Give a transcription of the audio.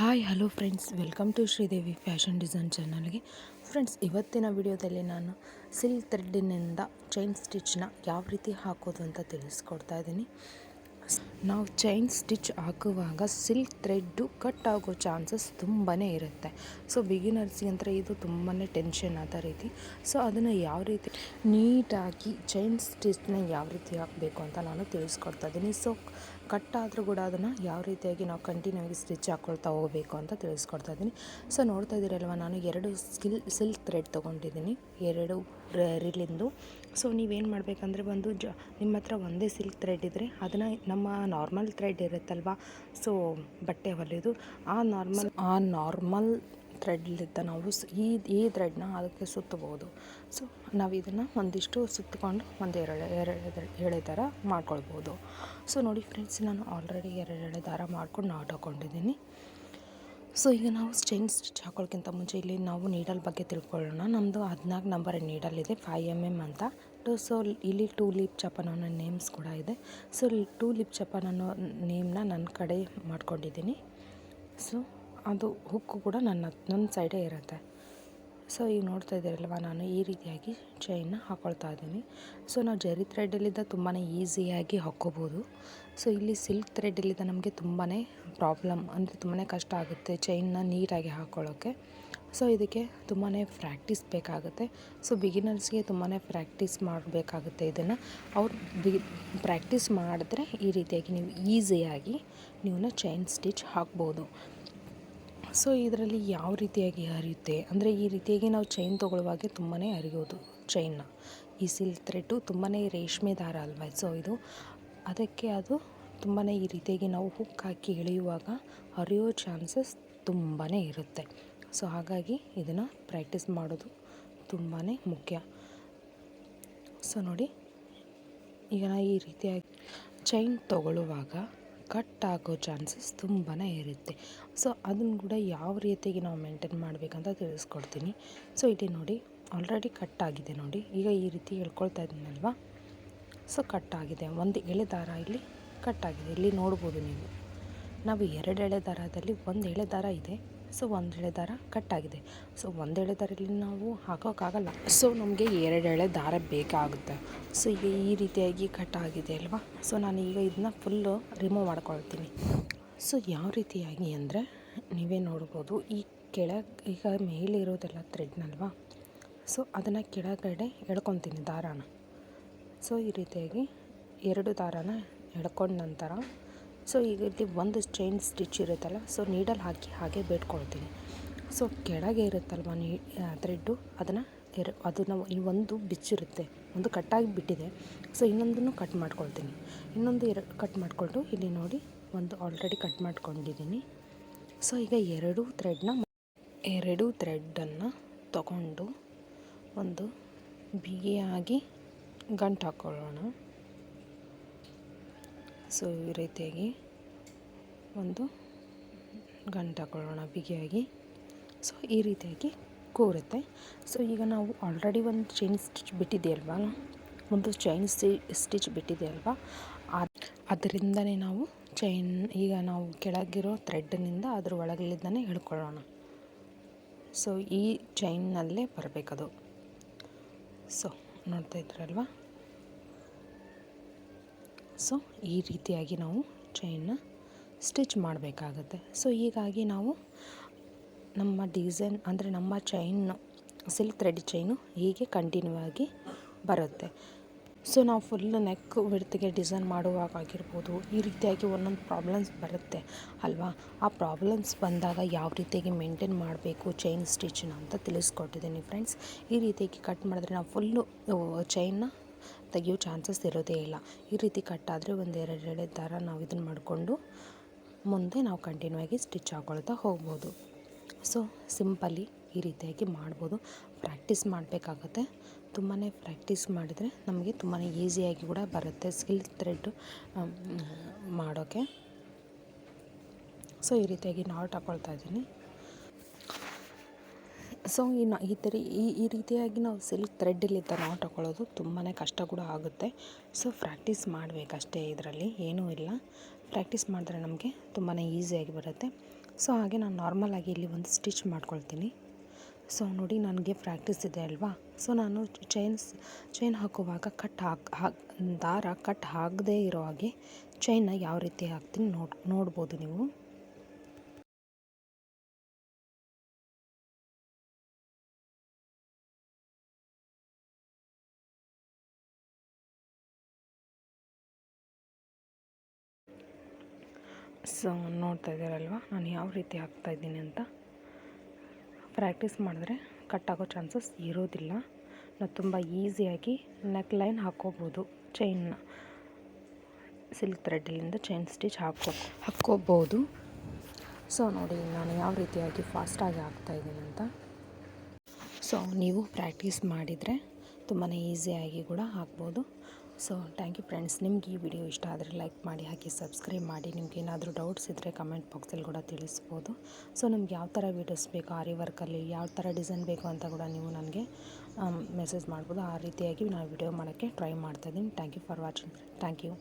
Hi, hello friends. Welcome to Sridevi fashion design ಚಾನಲ್ಗೆ. Friends, ಇವತ್ತಿನ ವಿಡಿಯೋದಲ್ಲಿ ನಾನು ಸಿಲ್ಕ್ ಥ್ರೆಡ್ಡಿನಿಂದ ಚೈನ್ ಸ್ಟಿಚ್ನ ಯಾವ ರೀತಿ ಹಾಕೋದು ಅಂತ ತಿಳಿಸ್ಕೊಡ್ತಾ ಇದ್ದೀನಿ. ನಾವು ಚೈನ್ ಸ್ಟಿಚ್ ಹಾಕುವಾಗ ಸಿಲ್ಕ್ ಥ್ರೆಡ್ಡು ಕಟ್ ಆಗೋ ಚಾನ್ಸಸ್ ತುಂಬಾ ಇರುತ್ತೆ. ಸೊ, ಬಿಗಿನರ್ಸ್ಗೆ ಅಂದರೆ ಇದು ತುಂಬಾ ಟೆನ್ಷನ್ ಆದ ರೀತಿ. ಸೊ, ಅದನ್ನು ಯಾವ ರೀತಿ ನೀಟಾಗಿ ಚೈನ್ ಸ್ಟಿಚ್ನ ಯಾವ ರೀತಿ ಹಾಕಬೇಕು ಅಂತ ನಾನು ತಿಳಿಸ್ಕೊಡ್ತಾ ಇದ್ದೀನಿ. ಸೊ ಕಟ್ ಆದರೂ ಕೂಡ ಅದನ್ನು ಯಾವ ರೀತಿಯಾಗಿ ನಾವು ಕಂಟಿನ್ಯೂ ಆಗಿ ಸ್ಟಿಚ್ ಹಾಕ್ಕೊಳ್ತಾ ಹೋಗಬೇಕು ಅಂತ ತಿಳಿಸ್ಕೊಡ್ತಾ ಇದ್ದೀನಿ. ಸೊ ನೋಡ್ತಾ ಇದ್ದೀರಲ್ವ, ನಾನು ಎರಡು ಸ್ಕಿಲ್ ಸಿಲ್ಕ್ ಥ್ರೆಡ್ ತೊಗೊಂಡಿದ್ದೀನಿ. ಎರಡು ರಿಲಿಂದು. ಸೊ ನೀವೇನು ಮಾಡಬೇಕಂದ್ರೆ ಬಂದು ಜ, ನಿಮ್ಮ ಹತ್ರ ಒಂದೇ ಸಿಲ್ಕ್ ಥ್ರೆಡ್ ಇದ್ದರೆ ಅದನ್ನು ನಮ್ಮ ನಾರ್ಮಲ್ ಥ್ರೆಡ್ ಇರುತ್ತಲ್ವ? ಸೊ ಬಟ್ಟೆ ಹೊಲಿಯೋದು ಆ ನಾರ್ಮಲ್ ಆ ನಾರ್ಮಲ್ ಥ್ರೆಡ್ಲಿದ್ದ ನಾವು ಈ ಈ ಥ್ರೆಡ್ನ ಅದಕ್ಕೆ ಸುತ್ತಬೋದು ಸೊ ನಾವು ಇದನ್ನು ಒಂದಿಷ್ಟು ಸುತ್ತಕೊಂಡು ಒಂದು ಎರಡು ಎರಡು ಎಳೆ ಥರ ಮಾಡ್ಕೊಳ್ಬೋದು ಸೊ ನೋಡಿ ಫ್ರೆಂಡ್ಸ್ ನಾನು ಆಲ್ರೆಡಿ ಎರಡು ಎಳೆ ದಾರ ಮಾಡ್ಕೊಂಡು ನಾಟ್ ಹಾಕೊಂಡಿದ್ದೀನಿ. ಸೊ ಈಗ ನಾವು ಚೈನ್ ಸ್ಟಿಚ್ ಹಾಕೊಳ್ಳೋಕ್ಕಿಂತ ಮುಂಚೆ ಇಲ್ಲಿ ನಾವು ನೀಡಲ್ ಬಗ್ಗೆ ತಿಳ್ಕೊಳ್ಳೋಣ. ನಮ್ಮದು ಹದಿನಾಲ್ಕು ನಂಬರ್ ನೀಡಲ್ ಇದೆ ಫೈವ್ ಎಂ ಎಂ ಅಂತ. ಟು ಸೊ, ಇಲ್ಲಿ ಟೂ ಲಿಪ್ ಚಪನ್ ಅನ್ನೋ ನೇಮ್ಸ್ ಕೂಡ ಇದೆ. ಸೊ ಟೂ ಲಿಪ್ ಚಪನ್ ಅನ್ನೋ ನೇಮ್ನ ನನ್ನ ಕಡೆ ಮಾಡ್ಕೊಂಡಿದ್ದೀನಿ. ಸೊ ಅದು ಹುಕ್ಕು ಕೂಡ ನನ್ನ ನನ್ನ ಸೈಡೇ ಇರುತ್ತೆ. ಸೊ ಈಗ ನೋಡ್ತಾ ಇದ್ದೀರಲ್ವ, ನಾನು ಈ ರೀತಿಯಾಗಿ ಚೈನ್ನ ಹಾಕ್ಕೊಳ್ತಾ ಇದ್ದೀನಿ. ಸೊ ನಾವು ಜರಿ ಥ್ರೆಡ್ಡಲ್ಲಿದ್ದ ತುಂಬಾ ಈಸಿಯಾಗಿ ಹಾಕ್ಕೋಬೋದು ಸೊ ಇಲ್ಲಿ ಸಿಲ್ಕ್ ಥ್ರೆಡ್ಡಲ್ಲಿದ್ದ ನಮಗೆ ತುಂಬಾ ಪ್ರಾಬ್ಲಮ್ ಅಂದರೆ ತುಂಬಾ ಕಷ್ಟ ಆಗುತ್ತೆ ಚೈನ್ನ ನೀಟಾಗಿ ಹಾಕ್ಕೊಳ್ಳೋಕ್ಕೆ ಸೊ ಇದಕ್ಕೆ ತುಂಬಾ ಪ್ರಾಕ್ಟೀಸ್ ಬೇಕಾಗುತ್ತೆ. ಸೊ ಬಿಗಿನರ್ಸ್ಗೆ ತುಂಬಾ ಪ್ರಾಕ್ಟೀಸ್ ಮಾಡಬೇಕಾಗುತ್ತೆ ಇದನ್ನು. ಅವ್ರು ಬಿ ಪ್ರಾಕ್ಟೀಸ್ ಮಾಡಿದ್ರೆ ಈ ರೀತಿಯಾಗಿ ನೀವು ಈಸಿಯಾಗಿ ನೀವು ಚೈನ್ ಸ್ಟಿಚ್ ಹಾಕ್ಬೋದು. ಸೊ ಇದರಲ್ಲಿ ಯಾವ ರೀತಿಯಾಗಿ ಹರಿಯುತ್ತೆ? ಅಂದರೆ ಈ ರೀತಿಯಾಗಿ ನಾವು ಚೈನ್ ತೊಗೊಳ್ಳುವಾಗೆ ತುಂಬಾ ಹರಿಯೋದು ಚೈನ್ನ ಈ ಸಿಲ್ಕ್ ಥ್ರೆಡ್ಡು ತುಂಬಾ ರೇಷ್ಮೆ ದಾರ ಅಲ್ವಾ? ಸೊ ಇದು ಅದಕ್ಕೆ ಅದು ತುಂಬಾ ಈ ರೀತಿಯಾಗಿ ನಾವು ಹುಕ್ ಹಾಕಿ ಎಳೆಯುವಾಗ ಹರಿಯೋ ಚಾನ್ಸಸ್ ತುಂಬಾ ಇರುತ್ತೆ. ಸೊ ಹಾಗಾಗಿ ಇದನ್ನು ಪ್ರಾಕ್ಟೀಸ್ ಮಾಡೋದು ತುಂಬಾ ಮುಖ್ಯ. ಸೊ ನೋಡಿ, ಈಗ ಈ ರೀತಿಯಾಗಿ ಚೈನ್ ತೊಗೊಳ್ಳುವಾಗ ಕಟ್ ಆಗೋ ಚಾನ್ಸಸ್ ತುಂಬಾ ಇರುತ್ತೆ. ಸೊ ಅದನ್ನು ಕೂಡ ಯಾವ ರೀತಿಯಾಗಿ ನಾವು ಮೇಂಟೈನ್ ಮಾಡಬೇಕಂತ ತಿಳಿಸ್ಕೊಡ್ತೀನಿ. ಸೊ ಇಲ್ಲಿ ನೋಡಿ ಆಲ್ರೆಡಿ ಕಟ್ ಆಗಿದೆ ನೋಡಿ. ಈಗ ಈ ರೀತಿ ಹೇಳ್ಕೊಳ್ತಾ ಇದ್ದೀನಲ್ವ ಸೊ ಕಟ್ ಆಗಿದೆ ಒಂದು ಎಳೆ ದಾರ ಇಲ್ಲಿ ಕಟ್ ಆಗಿದೆ ಇಲ್ಲಿ ನೋಡ್ಬೋದು ನೀವು. ನಾವು ಎರಡು ಎಳೆ ದಾರದಲ್ಲಿ ಒಂದು ಎಳೆ ದಾರ ಇದೆ. ಸೊ ಒಂದು ಎಳೆ ದಾರ ಕಟ್ ಆಗಿದೆ. ಸೊ ಒಂದು ಎಳೆ ದಾರಲ್ಲಿ ನಾವು ಹಾಕೋಕ್ಕಾಗಲ್ಲ ಸೊ ನಮಗೆ ಎರಡು ಎಳೆ ದಾರ ಬೇಕಾಗುತ್ತೆ. ಸೊ ಈಗ ಈ ರೀತಿಯಾಗಿ ಕಟ್ ಆಗಿದೆ ಅಲ್ವಾ? ಸೊ ನಾನು ಈಗ ಇದನ್ನ ಫುಲ್ಲು ರಿಮೂವ್ ಮಾಡ್ಕೊಳ್ತೀನಿ. ಸೊ ಯಾವ ರೀತಿಯಾಗಿ ಅಂದರೆ ನೀವೇ ನೋಡ್ಬೋದು, ಈ ಕೆಳಗೆ ಈಗ ಮೇಲೆ ಇರೋದೆಲ್ಲ ಥ್ರೆಡ್ನಲ್ವಾ ಸೊ ಅದನ್ನು ಕೆಳಗಡೆ ಎಳ್ಕೊತೀನಿ ದಾರಾನ. ಸೊ ಈ ರೀತಿಯಾಗಿ ಎರಡು ದಾರಾನ ಎಳ್ಕೊಂಡ ನಂತರ ಸೊ ಈಗ ಇಲ್ಲಿ ಒಂದು ಚೈನ್ ಸ್ಟಿಚ್ ಇರುತ್ತಲ್ಲ ಸೊ ನೀಡಲ್ ಹಾಕಿ ಹಾಗೆ ಬೇಡ್ಕೊಳ್ತೀನಿ. ಸೊ ಕೆಳಗೆ ಇರುತ್ತಲ್ವ ನೀ ಥ್ರೆಡ್ಡು ಅದನ್ನು ಎರ ಅದನ್ನು ಈ ಒಂದು ಬಿಚ್ಚಿರುತ್ತೆ ಒಂದು ಕಟ್ಟಾಗಿ ಬಿಟ್ಟಿದೆ. ಸೊ ಇನ್ನೊಂದನ್ನು ಕಟ್ ಮಾಡ್ಕೊಳ್ತೀನಿ. ಇನ್ನೊಂದು ಎರಡು ಕಟ್ ಮಾಡಿಕೊಂಡು ಇಲ್ಲಿ ನೋಡಿ, ಒಂದು ಆಲ್ರೆಡಿ ಕಟ್ ಮಾಡ್ಕೊಂಡಿದ್ದೀನಿ. ಸೊ ಈಗ ಎರಡು ಥ್ರೆಡ್ನ ಎರಡು ಥ್ರೆಡ್ಡನ್ನು ತಗೊಂಡು ಒಂದು ಬಿಗಿಯಾಗಿ ಗಂಟು ಹಾಕ್ಕೊಳ್ಳೋಣ ಸೊ ಈ ರೀತಿಯಾಗಿ ಒಂದು ಗಂಟು ಹಾಕೊಳ್ಳೋಣ ಬಿಗಿಯಾಗಿ. ಸೊ ಈ ರೀತಿಯಾಗಿ ಕೂರುತ್ತೆ. ಸೊ ಈಗ ನಾವು ಆಲ್ರೆಡಿ ಒಂದು ಚೈನ್ ಸ್ಟಿಚ್ ಬಿಟ್ಟಿದೆಯಲ್ವಾ? ಒಂದು ಚೈನ್ ಸ್ಟಿಚ್ ಬಿಟ್ಟಿದೆಯಲ್ವಾ? ಅದರಿಂದನೇ ನಾವು ಚೈನ್ ಈಗ ನಾವು ಕೆಳಗಿರೋ ಥ್ರೆಡ್ನಿಂದ ಅದ್ರ ಒಳಗಲಿದ್ದಾನೆ ಹೇಳ್ಕೊಳ್ಳೋಣ. ಸೊ ಈ ಚೈನ್ನಲ್ಲೇ ಬರಬೇಕದು. ಸೊ ನೋಡ್ತಾ ಇದ್ರಲ್ವಾ ಸೊ, ಈ ರೀತಿಯಾಗಿ ನಾವು ಚೈನ್ನ ಸ್ಟಿಚ್ ಮಾಡಬೇಕಾಗತ್ತೆ. ಸೊ, ಹೀಗಾಗಿ ನಾವು ನಮ್ಮ ಡಿಸೈನ್ ಅಂದರೆ ನಮ್ಮ ಚೈನ್ ಸಿಲ್ಕ್ ಥ್ರೆಡ್ ಚೈನು ಹೀಗೆ ಕಂಟಿನ್ಯೂ ಆಗಿ ಬರುತ್ತೆ. ಸೊ, ನಾವು ಫುಲ್ ನೆಕ್ ವಿಡ್ತಿಗೆ ಡಿಸೈನ್ ಮಾಡುವಾಗ ಆಗಿರ್ಬೋದು, ಈ ರೀತಿಯಾಗಿ ಒಂದೊಂದು ಪ್ರಾಬ್ಲಮ್ಸ್ ಬರುತ್ತೆ ಅಲ್ವಾ? ಆ ಪ್ರಾಬ್ಲಮ್ಸ್ ಬಂದಾಗ ಯಾವ ರೀತಿಯಾಗಿ ಮೇಂಟೈನ್ ಮಾಡಬೇಕು ಚೈನ್ ಸ್ಟಿಚ್ನ ಅಂತ ತಿಳಿಸ್ಕೊಟ್ಟಿದ್ದೀನಿ ಫ್ರೆಂಡ್ಸ್ ಈ ರೀತಿಯಾಗಿ ಕಟ್ ಮಾಡಿದ್ರೆ ನಾವು ಫುಲ್ಲು ಚೈನ್ನ ತೆಗಿಯೋ ಚಾನ್ಸಸ್ ಇರೋದೇ ಇಲ್ಲ. ಈ ರೀತಿ ಕಟ್ಟಾದರೆ ಒಂದು ಎರಡು ಎಳೆ ದಾರ ನಾವು ಇದನ್ನು ಮಾಡಿಕೊಂಡು ಮುಂದೆ ನಾವು ಕಂಟಿನ್ಯೂ ಆಗಿ ಸ್ಟಿಚ್ ಹಾಕೊಳ್ತಾ ಹೋಗ್ಬೋದು. ಸೊ ಸಿಂಪಲಿ ಈ ರೀತಿಯಾಗಿ ಮಾಡ್ಬೋದು. ಪ್ರಾಕ್ಟೀಸ್ ಮಾಡಬೇಕಾಗತ್ತೆ. ತುಂಬಾ ಪ್ರಾಕ್ಟೀಸ್ ಮಾಡಿದರೆ ನಮಗೆ ತುಂಬಾ ಈಸಿಯಾಗಿ ಕೂಡ ಬರುತ್ತೆ ಸ್ಕಿಲ್ ಥ್ರೆಡ್ ಮಾಡೋಕ್ಕೆ ಸೊ ಈ ರೀತಿಯಾಗಿ ನಾಟ್ ಹಾಕ್ಕೊಳ್ತಾ ಇದ್ದೀನಿ. ಸೊ ಇನ್ನು ಈ ಥರ ಈ ಈ ರೀತಿಯಾಗಿ ನಾವು ಸಿಲ್ಕ್ ಥ್ರೆಡ್ಡಲ್ಲಿದ್ದ ನಾವು ತಗೊಳ್ಳೋದು ತುಂಬಾ ಕಷ್ಟ ಕೂಡ ಆಗುತ್ತೆ. ಸೊ ಪ್ರಾಕ್ಟೀಸ್ ಮಾಡಬೇಕಷ್ಟೇ ಇದರಲ್ಲಿ, ಏನೂ ಇಲ್ಲ. ಪ್ರಾಕ್ಟೀಸ್ ಮಾಡಿದ್ರೆ ನಮಗೆ ತುಂಬಾ ಈಸಿಯಾಗಿ ಬರುತ್ತೆ. ಸೊ ಹಾಗೆ ನಾನು ನಾರ್ಮಲಾಗಿ ಇಲ್ಲಿ ಒಂದು ಸ್ಟಿಚ್ ಮಾಡ್ಕೊಳ್ತೀನಿ. ಸೊ ನೋಡಿ ನನಗೆ ಪ್ರಾಕ್ಟೀಸ್ ಇದೆ ಅಲ್ವಾ? ಸೊ ನಾನು ಚೈನ್ಸ್ ಚೈನ್ ಹಾಕುವಾಗ ಕಟ್ ಹಾಕ್ ಹಾಕ್ ದಾರ ಕಟ್ ಆಗದೇ ಇರೋ ಹಾಗೆ ಚೈನ್ನ ಯಾವ ರೀತಿ ಹಾಕ್ತೀನಿ ನೋಡ್ ನೋಡ್ಬೋದು ನೀವು. ಸೊ, ನೋಡ್ತಾ ಇದ್ದೀರಲ್ವ? ನಾನು ಯಾವ ರೀತಿ ಹಾಕ್ತಾ ಇದ್ದೀನಿ ಅಂತ? ಪ್ರಾಕ್ಟೀಸ್ ಮಾಡಿದ್ರೆ ಕಟ್ ಆಗೋ ಚಾನ್ಸಸ್ ಇರೋದಿಲ್ಲ. ನಾವು ತುಂಬ ಈಸಿಯಾಗಿ ನೆಕ್ ಲೈನ್ ಹಾಕ್ಕೋಬೋದು. ಚೈನ್ನ ಸಿಲ್ಕ್ ಥ್ರೆಡ್ಡಿಂದ ಚೈನ್ ಸ್ಟಿಚ್ ಹಾಕೋ ಹಾಕ್ಕೋಬೋದು. ಸೊ ನೋಡಿ, ನಾನು ಯಾವ ರೀತಿಯಾಗಿ ಫಾಸ್ಟಾಗಿ ಹಾಕ್ತಾಯಿದ್ದೀನಿ ಅಂತ. ಸೊ ನೀವು ಪ್ರಾಕ್ಟೀಸ್ ಮಾಡಿದರೆ ತುಂಬಾ ಈಸಿಯಾಗಿ ಕೂಡ ಹಾಕ್ಬೋದು. So thank you friends. ನಿಮ್ಗೆ ಈ ವಿಡಿಯೋ ಇಷ್ಟ ಆದರೆ ಲೈಕ್ ಮಾಡಿ ಹಾಕಿ ಸಬ್ಸ್ಕ್ರೈಬ್ ಮಾಡಿ. ನಿಮ್ಗೆ ಏನಾದರೂ ಡೌಟ್ಸ್ ಇದ್ದರೆ ಕಮೆಂಟ್ ಬಾಕ್ಸಲ್ಲಿ ಕೂಡ ತಿಳಿಸ್ಬೋದು. ಸೊ ನಿಮ್ಗೆ ಯಾವ ಥರ ವೀಡಿಯೋಸ್ ಬೇಕು ಆರಿ ವರ್ಕಲ್ಲಿ ಯಾವ ಥರ ಡಿಸೈನ್ ಬೇಕು ಅಂತ ಕೂಡ ನೀವು ನನಗೆ ಮೆಸೇಜ್ ಮಾಡ್ಬೋದು. ಆ ರೀತಿಯಾಗಿ ನಾನು ವಿಡಿಯೋ ಮಾಡೋಕ್ಕೆ ಟ್ರೈ ಮಾಡ್ತಾಯಿದ್ದೀನಿ thank you for watching. Thank you.